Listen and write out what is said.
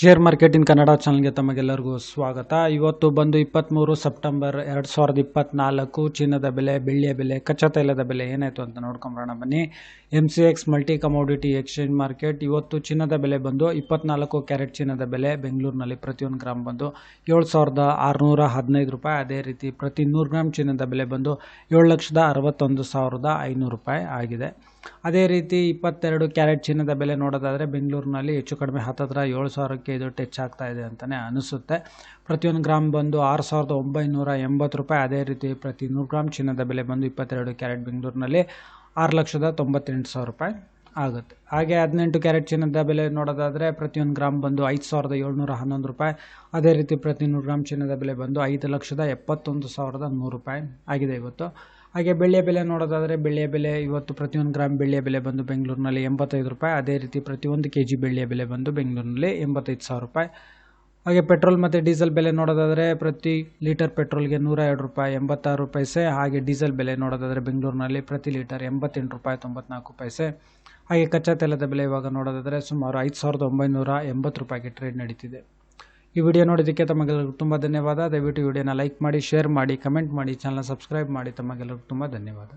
Share market in Kannada ಚಾನಲ್ಗೆ ತಮಗೆಲ್ಲರಿಗೂ ಸ್ವಾಗತ. ಇವತ್ತು ಬಂದು ಇಪ್ಪತ್ತ್ಮೂರು ಸೆಪ್ಟೆಂಬರ್ ಎರಡು ಸಾವಿರದ ಇಪ್ಪತ್ತ್ನಾಲ್ಕು ಚಿನ್ನದ ಬೆಲೆ, ಬೆಳ್ಳಿಯ ಬೆಲೆ ಕಚ್ಚಾ ತೈಲದ ಬೆಲೆ ಏನಾಯಿತು ಅಂತ ನೋಡ್ಕೊಂಬರೋಣ ಬನ್ನಿ. M C X multi commodity exchange market ಇವತ್ತು ಚಿನ್ನದ ಬೆಲೆ ಬಂದು ಇಪ್ಪತ್ನಾಲ್ಕು ಕ್ಯಾರೆಟ್ ಚಿನ್ನದ ಬೆಲೆ. ಬೆಂಗಳೂರಿನಲ್ಲಿ ಪ್ರತಿಯೊಂದು ಗ್ರಾಮ್ ಬಂದು ಏಳು ಸಾವಿರದ ಆರುನೂರ ಹದಿನೈದು ರೂಪಾಯಿ. ಅದೇ ರೀತಿ ಪ್ರತಿ ನೂರು ಗ್ರಾಮ್ ಚಿನ್ನದ ಬೆಲೆ ಬಂದು ಏಳು ಲಕ್ಷದ ಅರವತ್ತೊಂದು ಸಾವಿರದ ಐನೂರು ರೂಪಾಯಿ ಆಗಿದೆ. ಅದೇ ರೀತಿ ಇಪ್ಪತ್ತೆರಡು ಕ್ಯಾರೆಟ್ ಚಿನ್ನದ ಬೆಲೆ ನೋಡೋದಾದರೆ ಬೆಂಗಳೂರಿನಲ್ಲಿ ಹೆಚ್ಚು ಕಡಿಮೆ ಹತ್ತತ್ರ ಏಳು ಸಾವಿರಕ್ಕೆ ಇದು ಟಚ್ ಆಗ್ತಾ ಇದೆ ಅಂತಲೇ ಅನಿಸುತ್ತೆ. ಪ್ರತಿಯೊಂದು ಗ್ರಾಮ್ ಬಂದು ಆರು ಸಾವಿರದ ಒಂಬೈನೂರ ಎಂಬತ್ತು ರೂಪಾಯಿ. ಅದೇ ರೀತಿ ಪ್ರತಿ ನೂರು ಗ್ರಾಮ್ ಚಿನ್ನದ ಬೆಲೆ ಬಂದು ಇಪ್ಪತ್ತೆರಡು ಕ್ಯಾರೆಟ್ ಬೆಂಗಳೂರಿನಲ್ಲಿ ಆರು ಲಕ್ಷದ ತೊಂಬತ್ತೆಂಟು ಸಾವಿರ ರೂಪಾಯಿ ಆಗುತ್ತೆ. ಹಾಗೆ ಹದಿನೆಂಟು ಕ್ಯಾರೆಟ್ ಚಿನ್ನದ ಬೆಲೆ ನೋಡೋದಾದರೆ ಪ್ರತಿಯೊಂದು ಗ್ರಾಮ್ ಬಂದು ಐದು ಸಾವಿರದ ಏಳ್ನೂರ ಹನ್ನೊಂದು ರೂಪಾಯಿ. ಅದೇ ರೀತಿ ಪ್ರತಿ ನೂರು ಗ್ರಾಮ್ ಚಿನ್ನದ ಬೆಲೆ ಬಂದು ಐದು ಲಕ್ಷದ ಎಪ್ಪತ್ತೊಂದು ಸಾವಿರದ ನೂರು ರೂಪಾಯಿ ಆಗಿದೆ ಇವತ್ತು. ಹಾಗೆ ಬೆಳ್ಳಿಯ ಬೆಲೆ ನೋಡೋದಾದರೆ ಬೆಳ್ಳಿಯ ಬೆಲೆ ಇವತ್ತು ಪ್ರತಿಯೊಂದು ಗ್ರಾಮ್ ಬೆಳ್ಳಿಯ ಬೆಲೆ ಬಂದು ಬೆಂಗಳೂರಿನಲ್ಲಿ ಎಂಬತ್ತೈದು ರೂಪಾಯಿ. ಅದೇ ರೀತಿ ಪ್ರತಿಯೊಂದು ಕೆ ಜಿ ಬೆಳ್ಳಿಯ ಬೆಲೆ ಬಂದು ಬೆಂಗಳೂರಿನಲ್ಲಿ ಎಂಬತ್ತೈದು ಸಾವಿರ ರೂಪಾಯಿ. ಹಾಗೆ ಪೆಟ್ರೋಲ್ ಮತ್ತು ಡೀಸೆಲ್ ಬೆಲೆ ನೋಡೋದಾದರೆ ಪ್ರತಿ ಲೀಟರ್ ಪೆಟ್ರೋಲ್ಗೆ ನೂರ ಎರಡು ರೂಪಾಯಿ, ಎಂಬತ್ತಾರು ಪೈಸೆ ಹಾಗೆ ಡೀಸೆಲ್ ಬೆಲೆ ನೋಡೋದಾದರೆ ಬೆಂಗಳೂರಿನಲ್ಲಿ ಪ್ರತಿ ಲೀಟರ್ ಎಂಬತ್ತೆಂಟು ರೂಪಾಯಿ, ತೊಂಬತ್ನಾಲ್ಕು ಪೈಸೆ ಹಾಗೆ ಕಚ್ಚಾ ತೈಲದ ಬೆಲೆ ಇವಾಗ ನೋಡೋದಾದರೆ ಸುಮಾರು ಐದು ಸಾವಿರದ ಒಂಬೈನೂರ ಎಂಬತ್ತು ರೂಪಾಯಿಗೆ ಟ್ರೇಡ್ ನಡೀತಿದೆ. ಈ ವಿಡಿಯೋ ನೋಡೋದಕ್ಕೆ ತಮಗೆಲ್ಲರಿಗೂ ತುಂಬ ಧನ್ಯವಾದ. ದಯವಿಟ್ಟು ವಿಡಿಯೋನ ಲೈಕ್ ಮಾಡಿ, ಶೇರ್ ಮಾಡಿ, ಕಮೆಂಟ್ ಮಾಡಿ, ಚಾನಲ್ನ ಸಬ್ಸ್ಕ್ರೈಬ್ ಮಾಡಿ. ತಮಗೆಲ್ಲರಿಗೂ ತುಂಬ ಧನ್ಯವಾದ.